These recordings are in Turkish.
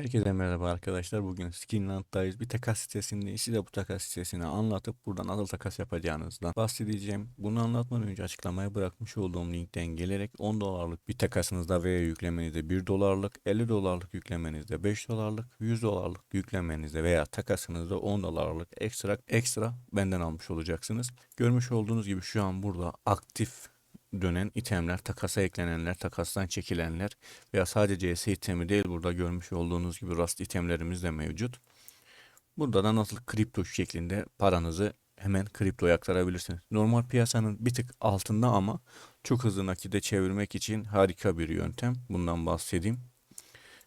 Herkese merhaba arkadaşlar. Bugün Skinland'dayız. Bir takas sitesindeyiz. Size bu takas sitesini anlatıp buradan nasıl takas yapacağınızdan bahsedeceğim. Bunu anlatmadan önce açıklamaya bırakmış olduğum linkten gelerek 10 dolarlık bir takasınızda veya yüklemenizde 1 dolarlık, 50 dolarlık yüklemenizde 5 dolarlık, 100 dolarlık yüklemenizde veya takasınızda 10 dolarlık ekstra ekstra benden almış olacaksınız. Görmüş olduğunuz gibi şu an burada aktif dönen itemler, takasa eklenenler, takastan çekilenler veya sadece CS itemi değil burada görmüş olduğunuz gibi Rust itemlerimiz de mevcut. Burada da nasıl kripto şeklinde paranızı hemen kriptoya aktarabilirsiniz. Normal piyasanın bir tık altında ama çok hızlı nakide çevirmek için harika bir yöntem. Bundan bahsedeyim.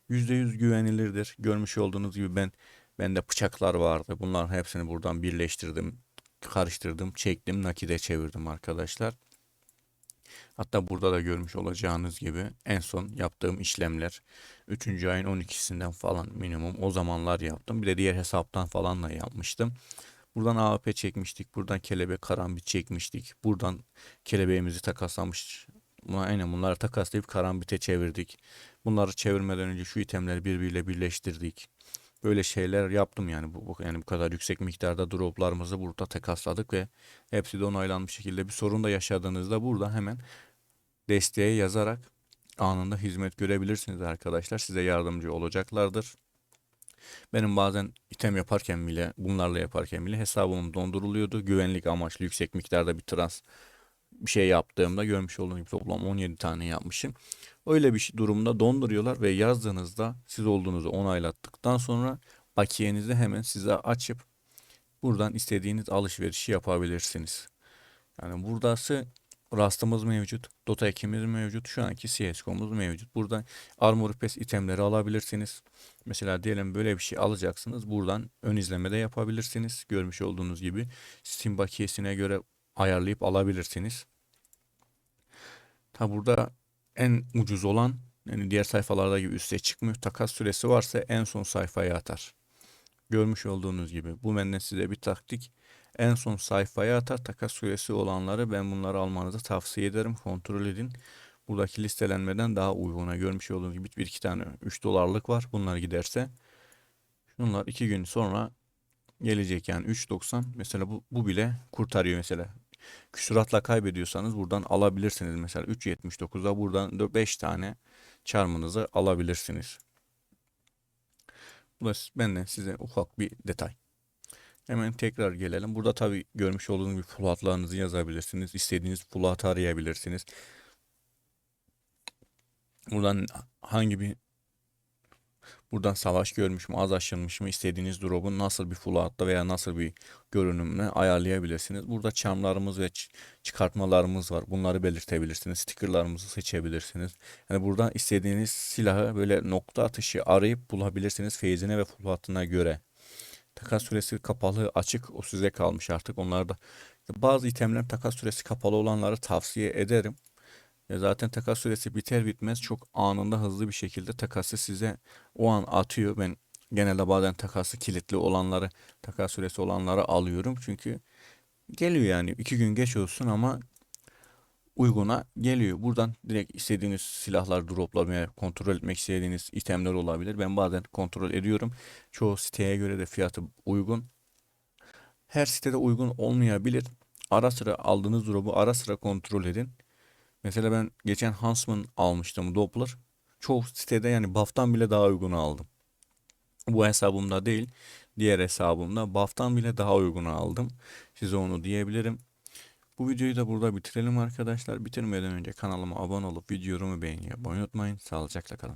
%100 güvenilirdir. Görmüş olduğunuz gibi ben bende bıçaklar vardı. Bunların hepsini buradan birleştirdim, karıştırdım, çektim, nakide çevirdim arkadaşlar. Hatta burada da görmüş olacağınız gibi en son yaptığım işlemler 3. ayın 12'sinden falan minimum o zamanlar yaptım. Bir de diğer hesaptan falan da yapmıştım. Buradan AWP çekmiştik. Buradan kelebek karambit çekmiştik. Buradan kelebeğimizi takaslamış. Buna aynen bunları takaslayıp karambite çevirdik. Bunları çevirmeden önce şu itemleri birbiriyle birleştirdik. Böyle şeyler yaptım yani bu yani bu kadar yüksek miktarda droplarımızı burada takasladık ve hepsi de onaylanmış şekilde bir sorun da yaşadığınızda burada hemen desteğe yazarak anında hizmet görebilirsiniz arkadaşlar. Size yardımcı olacaklardır. Benim bazen item yaparken bile bunlarla yaparken bile hesabım donduruluyordu. Güvenlik amaçlı yüksek miktarda bir trans bir şey yaptığımda görmüş olduğunuz gibi toplam 17 tane yapmışım. Öyle bir şey- durumda donduruyorlar ve yazdığınızda siz olduğunuzu onaylattıktan sonra bakiyenizi hemen size açıp buradan istediğiniz alışverişi yapabilirsiniz. Yani buradası Rust'ımız mevcut. Dota 2'miz mevcut. Şu anki CSGO'muz mevcut. Buradan Armor Pass itemleri alabilirsiniz. Mesela diyelim böyle bir şey alacaksınız. Buradan ön izleme de yapabilirsiniz. Görmüş olduğunuz gibi Steam bakiyesine göre ayarlayıp alabilirsiniz. Ta burada en ucuz olan yani diğer sayfalarda gibi üste çıkmıyor. Takas süresi varsa en son sayfaya atar. Görmüş olduğunuz gibi. Bu benden size bir taktik. En son sayfaya atar takas süresi olanları ben bunları almanızı tavsiye ederim. Kontrol edin. Buradaki listelenmeden daha uyguna görmüş olduğunuz gibi bir iki tane 3 dolarlık var. Bunlar giderse şunlar 2 gün sonra gelecek yani 3.90 mesela bu, bu bile kurtarıyor mesela. Küsuratla kaybediyorsanız buradan alabilirsiniz. Mesela 3.79'a buradan 5 tane çarmınızı alabilirsiniz. Bu da benden size ufak bir detay. Hemen tekrar gelelim. Burada tabi görmüş olduğunuz gibi full yazabilirsiniz. İstediğiniz full arayabilirsiniz. Buradan hangi bir buradan savaş görmüş mü, az aşılmış mı, istediğiniz drop'un nasıl bir full hatta veya nasıl bir görünümüne ayarlayabilirsiniz. Burada çamlarımız ve çıkartmalarımız var. Bunları belirtebilirsiniz. Stickerlarımızı seçebilirsiniz. Yani buradan istediğiniz silahı böyle nokta atışı arayıp bulabilirsiniz feyzine ve full hattına göre. Takas süresi kapalı açık o size kalmış artık onlarda. Bazı itemler takas süresi kapalı olanları tavsiye ederim. Ya zaten takas süresi biter bitmez çok anında hızlı bir şekilde takası size o an atıyor. Ben genelde bazen takası kilitli olanları takas süresi olanları alıyorum. Çünkü geliyor yani iki gün geç olsun ama uyguna geliyor. Buradan direkt istediğiniz silahlar droplamaya kontrol etmek istediğiniz itemler olabilir. Ben bazen kontrol ediyorum. Çoğu siteye göre de fiyatı uygun. Her sitede uygun olmayabilir. Ara sıra aldığınız drop'u ara sıra kontrol edin. Mesela ben geçen Huntsman almıştım Doppler. Çoğu sitede yani BAF'tan bile daha uygun aldım. Bu hesabımda değil, diğer hesabımda BAF'tan bile daha uygun aldım. Size onu diyebilirim. Bu videoyu da burada bitirelim arkadaşlar. Bitirmeden önce kanalıma abone olup videomu beğenmeyi unutmayın. Sağlıcakla kalın.